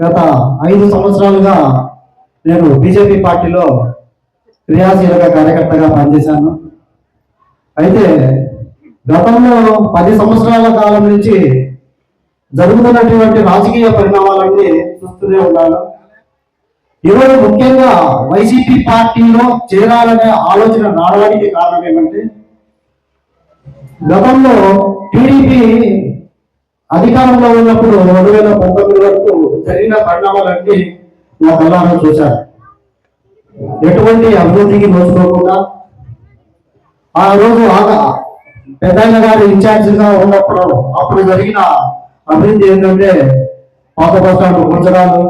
గత ఐదు సంవత్సరాలుగా నేను బీజేపీ పార్టీలో క్రియాశీలక కార్యకర్తగా పనిచేశాను. అయితే గతంలో పది సంవత్సరాల కాలం నుంచి జరుగుతున్నటువంటి రాజకీయ పరిణామాలన్నీ చూస్తూనే ఉన్నాను. ఈరోజు ముఖ్యంగా వైసీపీ పార్టీలో చేరాలనే ఆలోచన రావడానికి కారణం ఏమంటే గతంలో టీడీపీ అధికారంలో ఉన్నప్పుడు రెండు వేల పంతొమ్మిది వరకు జరిగిన పరిణామాలన్నీ నా కళ్ళారా చూశాను ఎటువంటి అభివృద్ధికి నోచుకోకుండా ఆ రోజు ఆగా పెద్దయ్య గారు ఇన్ఛార్జిగా ఉన్నప్పుడు అప్పుడు జరిగిన అభివృద్ధి ఏంటంటే పాత బస్ స్టాండ్ గుంజరాలు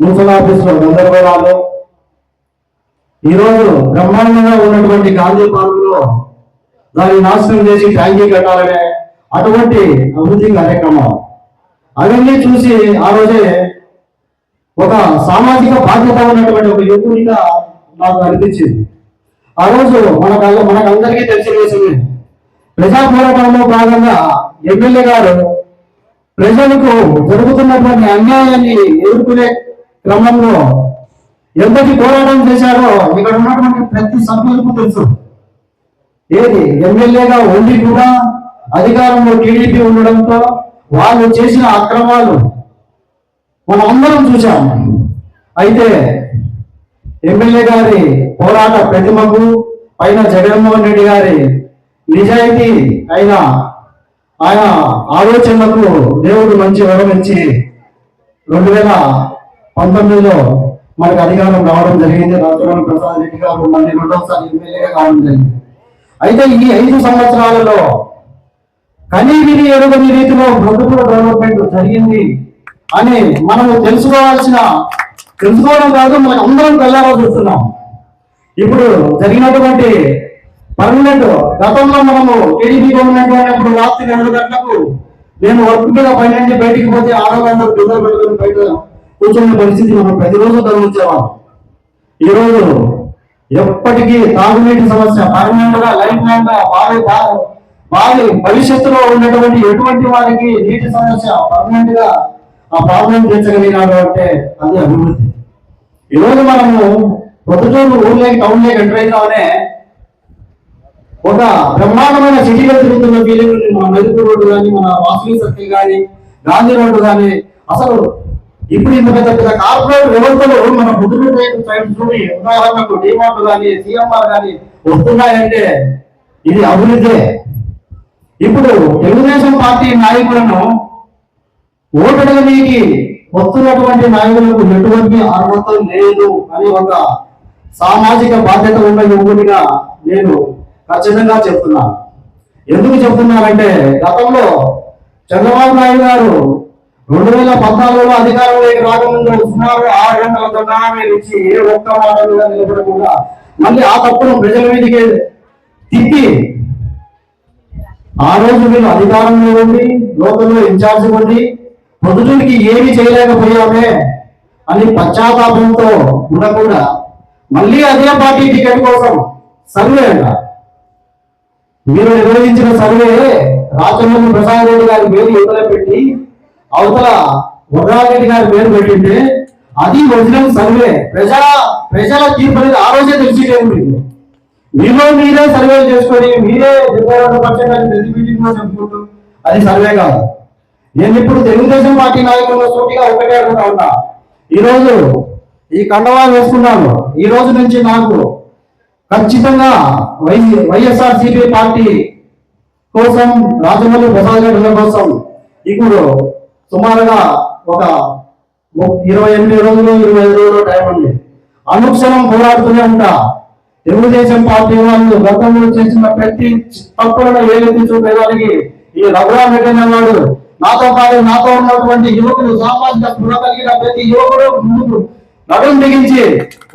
మున్సిపల్ ఆఫీసులో గందరగోళాలు. ఈరోజు బ్రహ్మాండంగా ఉన్నటువంటి గాంధీ పార్కులో దాన్ని నాశనం చేసి ట్యాంకీ కట్టాలనే అటువంటి అభివృద్ధి కార్యక్రమం అవన్నీ చూసి ఆ రోజే ఒక సామాజిక బాధ్యత ఉన్నటువంటి ఒక యువకుడిగా నాకు అనిపించింది. ఆ రోజు మనకు మనకందరికీ తెలిసిన విషయమే ప్రజా పోరాటంలో భాగంగా ఎమ్మెల్యే గారు ప్రజలకు జరుగుతున్నటువంటి అన్యాయాన్ని ఎదుర్కొనే క్రమంలో ఎంతటి పోరాటం చేశారో ఇక్కడ ఉన్నటువంటి ప్రతి సభ్యులకు తెలుసు. ఏది? ఎమ్మెల్యేగా ఉండి కూడా అధికారంలో టీడీపీ ఉండడంతో వాళ్ళు చేసిన అక్రమాలు మనం అందరం చూసాం అయితే ఎమ్మెల్యే గారి పోరాట ప్రతిమకు పైన జగన్మోహన్ రెడ్డి గారి నిజాయితీ అయిన ఆయన ఆలోచనలకు దేవుడు మంచి వరం ఇచ్చి రెండు వేల పంతొమ్మిదిలో మనకు అధికారం రావడం జరిగింది. రాజగోపాల్ ప్రసాద్ రెడ్డి గారు మళ్ళీ రెండవసారి ఎమ్మెల్యేగా కావడం జరిగింది. అయితే ఈ ఐదు సంవత్సరాలలో కనీవిని ఎరుగని రీతిలో ప్రభుత్వ డెవలప్మెంట్ జరిగింది అని మనము తెలుసుకోవాల్సిన తెలుసుకోవడం కాదు మనకు అందరం కల్లారా చూస్తున్నాం. ఇప్పుడు జరిగినటువంటి పర్మనెంట్ గతంలో మనము టీడీపీ గవర్నమెంట్ అయినప్పుడు రాత్రి రెండు గంటలకు నేను వర్క్ మీద పన్నెండు బయటికి పోతే ఆరో గంటలకు పిల్లలు పెట్టుకుని బయట కూర్చున్న పరిస్థితి మనం ప్రతిరోజు గమనించేవాళ్ళం. ఈరోజు ఎప్పటికీ తాగునీటి సమస్య పర్మనెంట్గా లైఫ్ లైన్గా వారి భవిష్యత్తులో ఉన్నటువంటి ఎటువంటి వారికి నీటి సమస్య పర్మనెంట్గా ఆ ప్రాబ్లం తీర్చగలిగినాడు అంటే అది అభివృద్ధి. ఈరోజు మనము పొద్దుటూరు ఊర్లోకి టౌన్ ఎంటర్ అయినామనే ఒక బ్రహ్మాండమైన సిటీలో తిరుగుతున్న ఫీలింగ్ ఉంది. మన మెదుపు రోడ్డు కానీ మన వాసవి సర్కిల్ కానీ గాంధీ రోడ్డు కానీ అసలు ఇప్పుడు ఇంత పెద్ద పెద్ద కార్పొరేట్ వ్యవస్థలు మన పొద్దుటూరు సైడ్ చూడి ఉదాహరణకు డిమార్ట్ కానీ సిఎంఆర్ కానీ వస్తున్నాయంటే ఇది అభివృద్ధి. ఇప్పుడు తెలుగుదేశం పార్టీ నాయకులను ఓటడగనీకి వస్తున్నటువంటి నాయకులకు ఎటువంటి అర్హత లేదు అని ఒక సామాజిక బాధ్యత ఉన్న యువకుడిగా నేను ఖచ్చితంగా చెప్తున్నాను. ఎందుకు చెప్తున్నానంటే గతంలో చంద్రబాబు నాయుడు గారు రెండు వేల పద్నాలుగులో అధికారంలోకి రాకముందు సుమారు ఆరు గంటల దండాన్ని ఇచ్చి ఏ ఒక్క మాట నిలబడకుండా మళ్ళీ ఆ తప్పును ప్రజల మీదకి తిప్పి ఆ రోజు మీరు అధికారంలో ఉండి లోకల్లో ఇన్ఛార్జ్ ఉండి పొద్దుటికి ఏమీ చేయలేకపోయామే అని పశ్చాత్తాపంతో ఉండకుండా మళ్ళీ అదే పార్టీ టికెట్ కోసం సర్వే అంట. మీరు నిర్వహించిన సర్వే రాజమోహన్ ప్రసాద్ రెడ్డి గారి పేరు యువతలో పెట్టి అవతల వడ్రారెడ్డి గారి పేరు పెట్టింటే అది ఒరిజినల్ సర్వే. ప్రజా ప్రజల తీర్పు అనేది ఆ రోజే తెలిసిలేదు మీకు మీలో మీరే సర్వే చేసుకొని మీరే డెబ్బై రెండు పర్సెంట్ అని ప్రతి మీటింగ్లో చెప్పుకుంటూ అది సర్వే కాదు. నేను ఇప్పుడు తెలుగుదేశం పార్టీ నాయకులు సూటిగా ఒకటే అడుగుతా ఉన్నా. ఈరోజు ఈ కండవా వేసుకున్నాను ఈ రోజు నుంచి నాకు ఖచ్చితంగా వై వైఎస్ఆర్ సిపి పార్టీ కోసం రాజమౌళి ప్రసాద్ రెడ్డి కోసం ఇప్పుడు సుమారుగా ఒక ము- ఇరవై ఎనిమిది రోజులు ఇరవై ఐదు రోజులు టైం ఉంది. అనుక్షణం పోరాడుతూనే ఉంటా. తెలుగుదేశం పార్టీ వాళ్ళు గతంలో చేసిన ప్రతి తప్పులను ఏదైతే చూపేదానికి ఈ రఘురామ్ రెడ్డి అన్నాడు నాతో పాటు నాతో ఉన్నటువంటి యువకులు సామాజిక స్పృహ కలిగిన ప్రతి యువకుడు ముందుకు నడుం బిగించి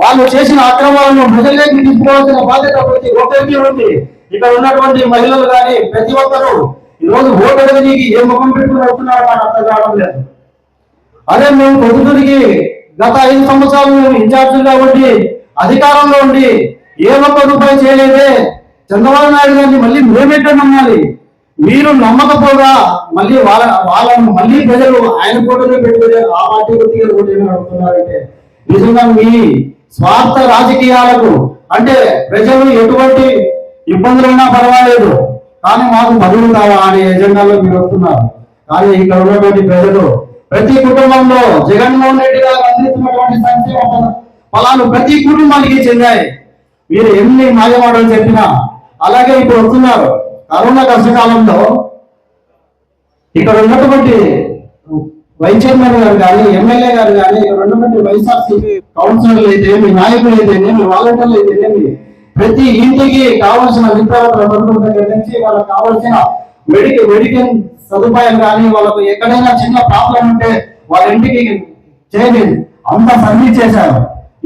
వాళ్ళు చేసిన అక్రమాలను ప్రజల్లోకి తీసుకోవాల్సిన బాధ్యత ప్రతి ఒక్కరికి ఉంది. ఇక్కడ ఉన్నటువంటి మహిళలు కానీ ప్రతి ఒక్కరూ ఈ రోజు ఓటు అడగనీకి ఏ ముఖం పెట్టుకుని వస్తున్నారో నాకు అర్థం కావడం లేదు. అదే మేము ప్రభుత్వానికి గత ఐదు సంవత్సరాలు మేము ఇన్ఛార్జిగా ఉండి అధికారంలో ఉండి ఏ ఒక్క రూపాయి చేయలేదే. చంద్రబాబు నాయుడు గారిని మళ్ళీ మేమెట్ట నమ్మాలి? మీరు నమ్మకపోగా మళ్ళీ వాళ్ళ వాళ్ళను మళ్ళీ ప్రజలు ఆయన ఫోటోలో పెట్టుకునే ఆ పార్టీ గుర్తిగా ఓటు అడుగుతున్నారంటే నిజంగా మీ స్వార్థ రాజకీయాలకు అంటే ప్రజలు ఎటువంటి ఇబ్బందులైనా పర్వాలేదు కానీ మాకు పదవులు కావా అనే ఎజెండాలో మీరు వస్తున్నారు. కానీ ఇక్కడ ఉన్నటువంటి ప్రజలు ప్రతి కుటుంబంలో జగన్మోహన్ రెడ్డి గారు అందిస్తున్నటువంటి సంక్షేమ పొలాలు ఫలాలు ప్రతి కుటుంబానికి చెందాయి. మీరు ఎన్ని మాయమాటలు చెప్పినా అలాగే ఇప్పుడు వస్తున్నారు. కరోనా కష్టకాలంలో ఇక్కడ ఉన్నటువంటి వైస్ చైర్మన్ గారు కానీ ఎమ్మెల్యే గారు కానీ ఇక్కడ ఉన్నటువంటి వైఎస్ఆర్సీపీ కౌన్సిలర్లు అయితే మీ నాయకులు అయితే మీ వాలంటీర్లు అయితే ప్రతి ఇంటికి కావాల్సిన విద్యార్థుల సరుకుల దగ్గర నుంచి వాళ్ళకి కావాల్సిన మెడికల్ మెడికల్ సదుపాయం కానీ వాళ్ళకు ఎక్కడైనా చిన్న ప్రాబ్లం ఉంటే వాళ్ళ ఇంటికి చేయలేదు అంత సర్వీస్ చేశారు.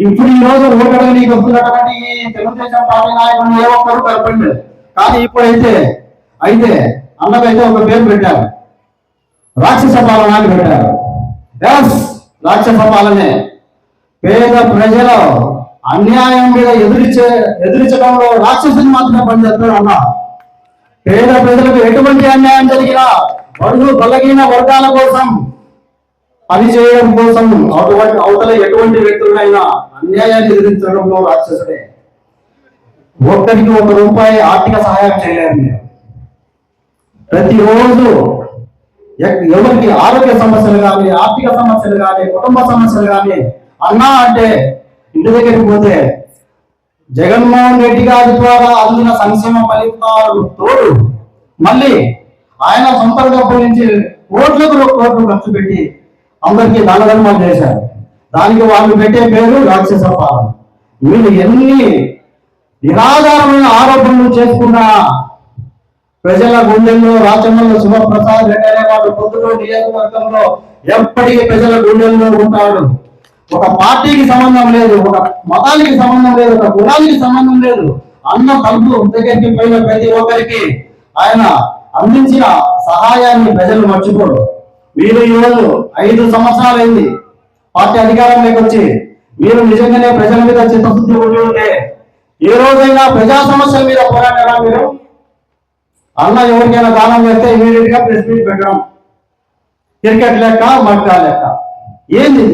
ఇప్పుడు ఈ రోజు ఓటమి వస్తున్నటువంటి తెలుగుదేశం పార్టీ నాయకులు ఏ ఒక్కరు కలపండి. కానీ ఇప్పుడైతే అయితే అన్నకైతే ఒక పేరు పెట్టారు. రాక్షస పాలన అని పెట్టారు. ఎస్ రాక్షస పాలనే. పేద ప్రజలు అన్యాయం మీద ఎదిరించే ఎదిరించడంలో రాక్షసుని మాత్రమే పనిచేస్తారు అన్న. పేద ప్రజలకు ఎటువంటి అన్యాయం జరిగినా బడుగు బలహీన వర్గాల కోసం పనిచేయడం కోసం అటువంటి అవతల ఎటువంటి వ్యక్తులైనా అన్యాయాన్ని ఎదిరించడంలో రాక్షసుడే. ఒక్కరికి ఒక రూపాయి ఆర్థిక సహాయం చేయలేరు మీరు. ప్రతిరోజు ఎక్- ఎవరికి ఆరోగ్య సమస్యలు కానీ ఆర్థిక సమస్యలు కానీ కుటుంబ సమస్యలు కానీ అన్నా అంటే ఇంటి దగ్గరికి పోతే జగన్మోహన్ రెడ్డి గారి ద్వారా అందిన సంక్షేమ ఫలితాలు తోడు మళ్ళీ ఆయన సొంత డబ్బుల నుంచి కోట్లకు కోట్లు ఖర్చు పెట్టి అందరికీ దానధర్మాలు చేశారు. దానికి వాళ్ళు పెట్టే పేరు రాక్షస పాలన. వీళ్ళు ఎన్ని నిరాధారమైన ఆరోపణలు చేసుకున్నా ప్రజల గుండెల్లో రాచమల్లి శివప్రసాద్ రెడ్డి అనేవాడు పొద్దుటూరు నియోజకవర్గంలో ఎప్పటికీ ప్రజల గుండెల్లో ఉంటాడు. ఒక పార్టీకి సంబంధం లేదు ఒక మతానికి సంబంధం లేదు ఒక కులానికి సంబంధం లేదు. అన్న తలుపు దగ్గరికి పోయిన ప్రతి ఒక్కరికి ఆయన అందించిన సహాయాన్ని ప్రజలు మర్చిపోరు. వీరు ఈరోజు ఐదు సంవత్సరాలైంది. పార్టీ అధికారంలోకి వచ్చి మీరు నిజంగానే ప్రజల మీద చిత్తశుద్ధి ఉండి ఉంటే ఏ రోజైనా ప్రజా సమస్యల మీద పోరాడారా మీరు? అన్న ఎవరికైనా దానం చేస్తే ఇమీడియట్గా ప్రెస్ మీట్ పెట్టడం. క్రికెట్ లెక్క మట్కా లెక్క. ఏంది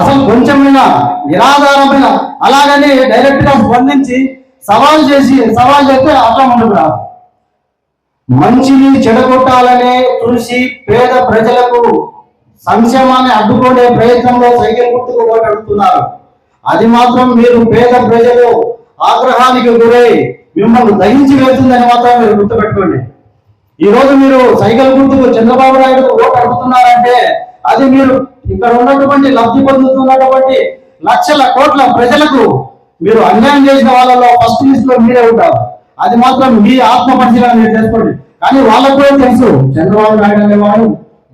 అసలు కొంచెమైనా నిరాధారమైన అలాగని డైరెక్ట్గా స్పందించి సవాల్ చేసి సవాల్ చేస్తే అట్లా ఉండదు రాదు మంచిని చెడగొట్టాలనే చూసి పేద ప్రజలకు సంక్షేమాన్ని అడ్డుకునే ప్రయత్నంలో సైకిల్ గుర్తుకు ఓటు అడుగుతున్నారు అది మాత్రం మీరు పేద ప్రజలు ఆగ్రహానికి గురై మిమ్మల్ని దహించి వెళ్తుందని మాత్రం మీరు గుర్తుపెట్టుకోండి. ఈ రోజు మీరు సైకిల్ గుర్తుకు చంద్రబాబు నాయుడు ఓటు అడుగుతున్నారంటే అది మీరు ఇక్కడ ఉన్నటువంటి లబ్ధి పొందుతున్నటువంటి లక్షల కోట్ల ప్రజలకు మీరు అన్యాయం చేసిన వాళ్ళలో ఫస్ట్ లిస్ట్లో మీరే ఉంటారు. అది మాత్రం మీ ఆత్మ పరిశీలన మీరు చేసుకోండి. కానీ వాళ్ళకు కూడా తెలుసు చంద్రబాబు నాయుడు అనేవాడు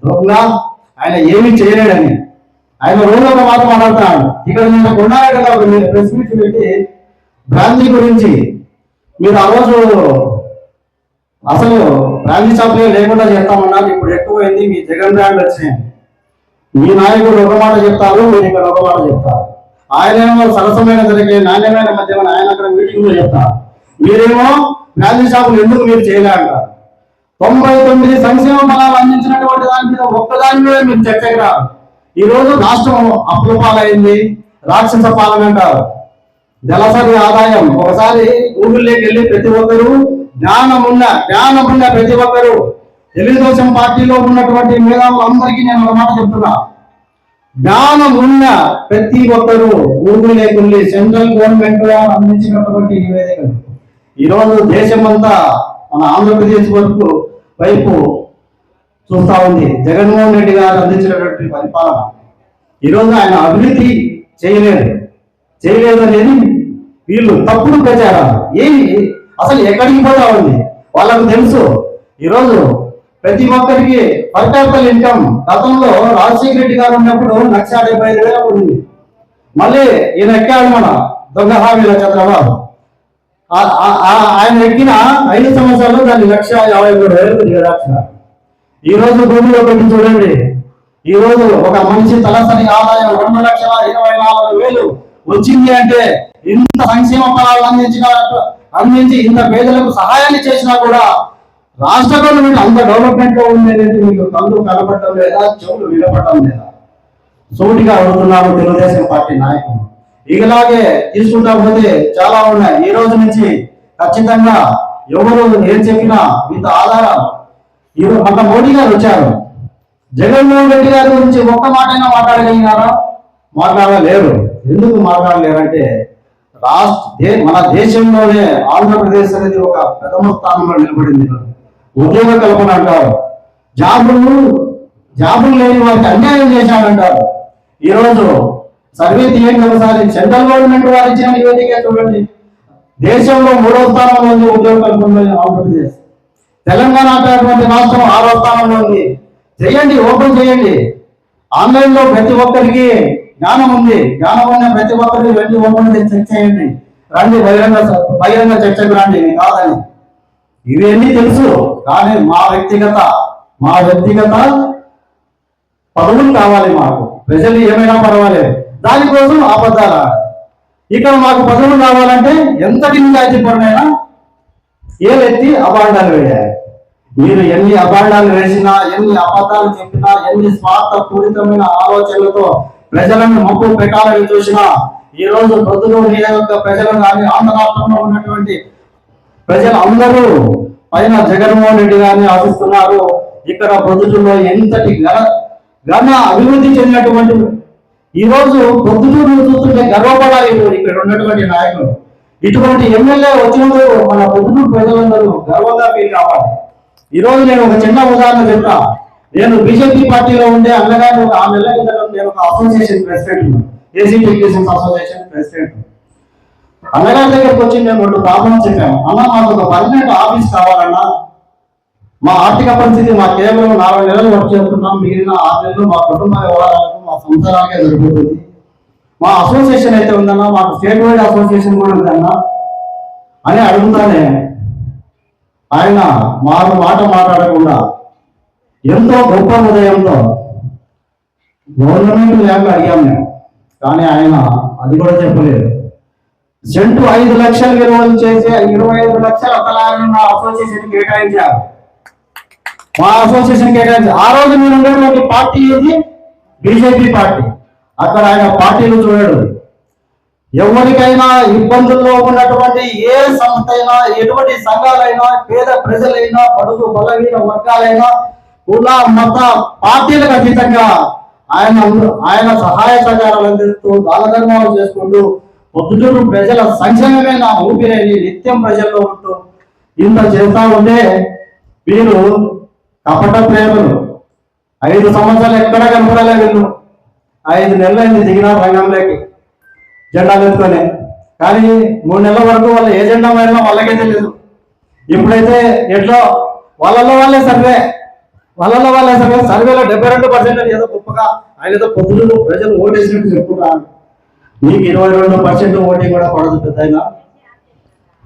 దొంగ ఆయన ఏమీ చేయలేడని. ఆయన రోజు ఒక మాట మాట్లాడుతున్నాడు. ఇక్కడ నిన్న కొన్నారెడ్డి ఒక ప్రెస్ మీట్ పెట్టి బ్రాందీ గురించి మీరు ఆ రోజు అసలు బ్రాందీ షాపులే లేకుండా చేస్తామన్నారు. ఇప్పుడు ఎక్కువైంది మీ జగన్ బ్రాండ్ వచ్చినాయి. మీ నాయకుడు ఒక మాట చెప్తారు మీరు ఇక్కడ ఒక మాట చెప్తారు. ఆయనేమో సరసమైన జరిగే నాణ్యమైన మధ్యమైన ఆయన అక్కడ మీటింగ్లో చెప్తారు. మీరేమో గాంధీ షాపులు ఎందుకు మీరు చేయలేంటారు తొంభై తొమ్మిది సంక్షేమ ఫలాలు అందించినటువంటి దాని మీద ఒక్కదాని మీద మీరు చర్చకి రారు ఈ రోజు రాష్ట్రం అప్పుల పాలైంది రాక్షస పాలన అంటారు. నెలసరి ఆదాయం ఒకసారి గూగుల్లోకి వెళ్ళి ప్రతి ఒక్కరు జ్ఞానం ఉన్న జ్ఞానం ఉన్న ప్రతి ఒక్కరు తెలుగుదేశం పార్టీలో ఉన్నటువంటి మేధావులందరికీ నేను ఒక మాట చెప్తున్నా. జ్ఞానం ఉన్న ప్రతి ఒక్కరు గూగుల్లోకి వెళ్ళి సెంట్రల్ గవర్నమెంట్ అందించినటువంటి నివేదికలు. ఈ రోజు దేశమంతా మన ఆంధ్రప్రదేశ్ వరకు వైపు చూస్తా ఉంది. జగన్మోహన్ రెడ్డి గారు అందించినటువంటి పరిపాలన. ఈరోజు ఆయన అభివృద్ధి చేయలేదు. చేయలేదు అనేది వీళ్ళు తప్పుడు ప్రచారాలు. ఏమి? అసలు ఎక్కడికి పోతా ఉంది? వాళ్ళకు తెలుసు. ఈరోజు ప్రతి ఒక్కరికి పర్ క్యాపిటల్ ఇన్కమ్ గతంలో రాజశేఖర రెడ్డి గారు ఉన్నప్పుడు లక్ష డెబ్బై ఐదు వేల ఉంది. మళ్ళీ ఈయన ఎక్కాడు మన దొంగ హామీల చంద్రబాబు. ఆయన ఎక్కిన ఐదు సంవత్సరాలు దాన్ని లక్ష యాభై మూడు వేలు ఈ రోజు భూమిలో పెట్టి చూడండి. ఈ రోజు ఒక మనిషి తలసరి ఆదాయం రెండు లక్షల ఇరవై నాలుగు వేలు వచ్చింది అంటే ఇంత సంక్షేమ ఫలాలు అందించిన అందించి ఇంత పేదలకు సహాయాన్ని చేసినా కూడా రాష్ట్ర గవర్నమెంట్ అంత డెవలప్మెంట్లో ఉంది అనేది మీకు కళ్ళు కనపడటం లేదా చెవులు వినపడటం లేదా? సోటిగా అవుతున్నాము తెలుగుదేశం పార్టీ నాయకులు. ఇలాగే తీసుకుంటా పోతే చాలా ఉన్నాయి. ఈ రోజు నుంచి ఖచ్చితంగా ఎవరు ఏం చెప్పినా ఇంత ఆధారం ఈరోజు మన మోడీ గారు వచ్చారు. జగన్మోహన్ రెడ్డి గారి గురించి ఒక్క మాటైనా మాట్లాడగలిగినారా? మాట్లాడలేరు. ఎందుకు మాట్లాడలేరంటే రాష్ట్ర మన దేశంలోనే ఆంధ్రప్రదేశ్ అనేది ఒక ప్రథమ స్థానంలో నిలబడింది. ఉద్యోగ కల్పన అంటారు. జాబులు జాబులు లేని వారికి అన్యాయం చేశాడంటారు ఈరోజు సర్వే తీయండి ఒకసారి. సెంట్రల్ గవర్నమెంట్ వారు ఇచ్చిన నివేదిక చూడండి. దేశంలో మూడో స్థానంలో ఉంది ఉద్యోగ కల్పనలో ఆంధ్రప్రదేశ్. తెలంగాణ అనేటువంటి రాష్ట్రం ఆరో స్థానంలో ఉంది. చేయండి ఓపెన్ చేయండి. ఆన్లైన్లో ప్రతి ఒక్కరికి జ్ఞానం ఉంది. జ్ఞానం ఉన్న ప్రతి ఒక్కరికి వెళ్ళి ఓపెన్ చెక్ చేయండి. రండి బహిరంగ బహిరంగ చర్చకు రండి. కాదని. ఇవన్నీ తెలుసు కానీ మా వ్యక్తిగత మా వ్యక్తిగత పదవులు కావాలి మాకు. ప్రజలు ఏమైనా పర్వాలేదు. దానికోసం అబద్ధాలు ఇక్కడ మాకు పదవులు కావాలంటే ఎంతటి నిజాయితీ పరునైనా ఏలెత్తి అబాండాలు వేయాలి. మీరు ఎన్ని అబాండాలు వేసినా ఎన్ని అబద్ధాలు చెప్పినా ఎన్ని స్వార్థ పూరితమైన ఆలోచనలతో ప్రజలను మొక్కు పెట్టాలని చూసినా ఈ రోజు ప్రజలు నియోజక ప్రజలు కానీ ఆంధ్ర రాష్ట్రంలో ఉన్నటువంటి ప్రజలు అందరూ పైన జగన్మోహన్ రెడ్డి గారిని ఆశిస్తున్నారు. ఇక్కడ ప్రజల్లో ఎంతటి ఘన ఘన అభివృద్ధి చెందినటువంటి ఈ రోజు పొద్దుటూరు చూస్తుంటే గర్వపడాలి ఇక్కడ ఉన్నటువంటి నాయకులు. ఇటువంటి ఎమ్మెల్యే వచ్చినప్పుడు మన పొద్దుటూరు ప్రజలందరూ గర్వంగా పేరు కావాలి. ఈ రోజు నేను ఒక చిన్న ఉదాహరణ చెప్తా. నేను బీజేపీ పార్టీలో ఉండే అన్నగారు ఒక ఆ నెలల నేను ఒక association president AC association president అన్నగారి దగ్గరకు వచ్చి మేము రెండు ప్రాబ్లమ్స్ చెప్పాము అన్న మాకు ఒక పర్మనెంట్ ఆఫీస్ కావాలన్నా. మా ఆర్థిక పరిస్థితి మా కేవలం నాలుగు నెలలు వర్క్ చేస్తున్నాం. మిగిలిన ఆరు నెలలు మా కుటుంబ వ్యవహారాలకు మా సంసారాలకే సరిపోతుంది. మా అసోసియేషన్ అయితే ఉందన్నా మాకు స్టేట్ వైడ్ అసోసియేషన్ కూడా ఉందన్నా అని అడుగుతానే ఆయన మాకు మాట మాట్లాడకుండా ఎంతో గొప్ప హృదయంతో గవర్నమెంట్ ల్యాండ్ అడిగాం మేము. కానీ ఆయన అది కూడా చెప్పలేదు. సెంటు ఐదు లక్షలు విలువలు చేసే ఇరవై ఐదు లక్షలు తలాలను నా అసోసియేషన్ కేటాయించారు. మా అసోసియేషన్ కేటాయించారు. ఆ రోజు నేను పార్టీ ఏది? BJP party. అక్కడ ఆయన పార్టీలు చూడడు. ఎవరికైనా ఇబ్బందుల్లో ఉన్నటువంటి ఏ సంస్థ అయినా ఎటువంటి సంఘాలైనా పేద ప్రజలైనా పడుగు బలహీన వర్గాలైనా కుల మత పార్టీలకు అతీతంగా ఆయన ఆయన సహాయ సహకారాలు అందిస్తూ దానధర్మాలు చేసుకుంటూ పొద్దుటూరు ప్రజల సంక్షేమమే నా ఊపిరేని నిత్యం ప్రజల్లో ఉంటూ ఇంత చేస్తా ఉంటే వీరు కపట ప్రేమలు. ఐదు సంవత్సరాలు ఎక్కడా కనపడలే వీళ్ళు ఐదు నెలలైంది దిగిన రంగంలోకి జెండాలు ఎత్తుకొని. కానీ మూడు నెలల వరకు వాళ్ళ ఏ జెండా మారినా వాళ్ళకే తెలియదు ఇప్పుడైతే ఎట్లో వాళ్ళలో వాళ్ళే సర్వే. వాళ్ళలో వాళ్ళే సర్వే. సర్వేలో డెబ్బై రెండు పర్సెంట్ ఏదో గొప్పగా ఆయన ఏదో పొద్దులు ప్రజలు ఓటేసినట్టు చెప్పుకుంటారు నీకు ఇరవై రెండు పర్సెంట్ ఓటింగ్ కూడా పడదు పెద్ద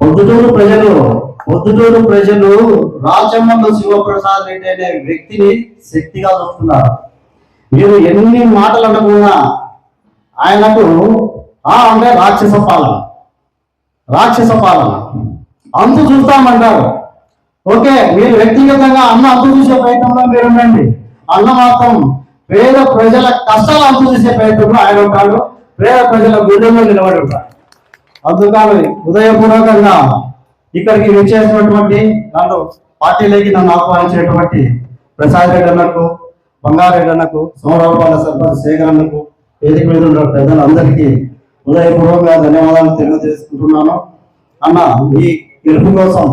పొద్దుటూరు ప్రజలు పొద్దుటూరు ప్రజలు రాచమల్లు శివప్రసాద్ రెడ్డి అనే వ్యక్తిని శక్తిగా చూస్తున్నారు. మీరు ఎన్ని మాటలు అనుకున్నా ఆయనకు ఆ అంటే రాక్షస పాలన. రాక్షస పాలన. అంతు చూస్తామంటారు. ఓకే మీరు వ్యక్తిగతంగా అన్న అంతు చూసే ప్రయత్నంలో మీరు ఉండండి అన్న మాత్రం పేద ప్రజల కష్టాలు అంతు చూసే ప్రయత్నంలో ఆయన ఉంటాడు. పేద ప్రజల గుండెల్లో నిలబడి ఉంటాడు. అందుకని హృదయపూర్వకంగా ఇక్కడికి విచ్చేసినటువంటి నన్ను పార్టీలోకి నన్ను ఆహ్వానించినటువంటి ప్రసాద్ రెడ్డి అన్నకు బంగారెడ్డి అన్నకు సోమరావుపాల సర్పంచ్ శేఖర్ అన్నకు వేదిక మీద ఉన్న పెద్దలందరికీ హృదయపూర్వకంగా ధన్యవాదాలు తెలియజేసుకుంటున్నాను. అన్న ఈ గెలుపు కోసం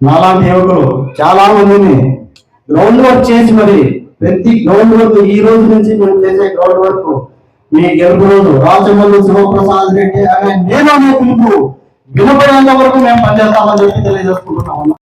నాలాంటి యువకులు చాలా మందిని గ్రౌండ్ వర్క్ చేసి మరి ప్రతి గ్రౌండ్ వర్క్ ఈ రోజు నుంచి మేము చేసే గ్రౌండ్ వర్క్ మీ గెలుపు రోజు రాజమల్లి శివప్రసాద్ రెడ్డి అనే నేను అనే పిలుపు వినపడేంత వరకు మేము పనిచేస్తామని చెప్పి తెలియజేసుకుంటున్నాం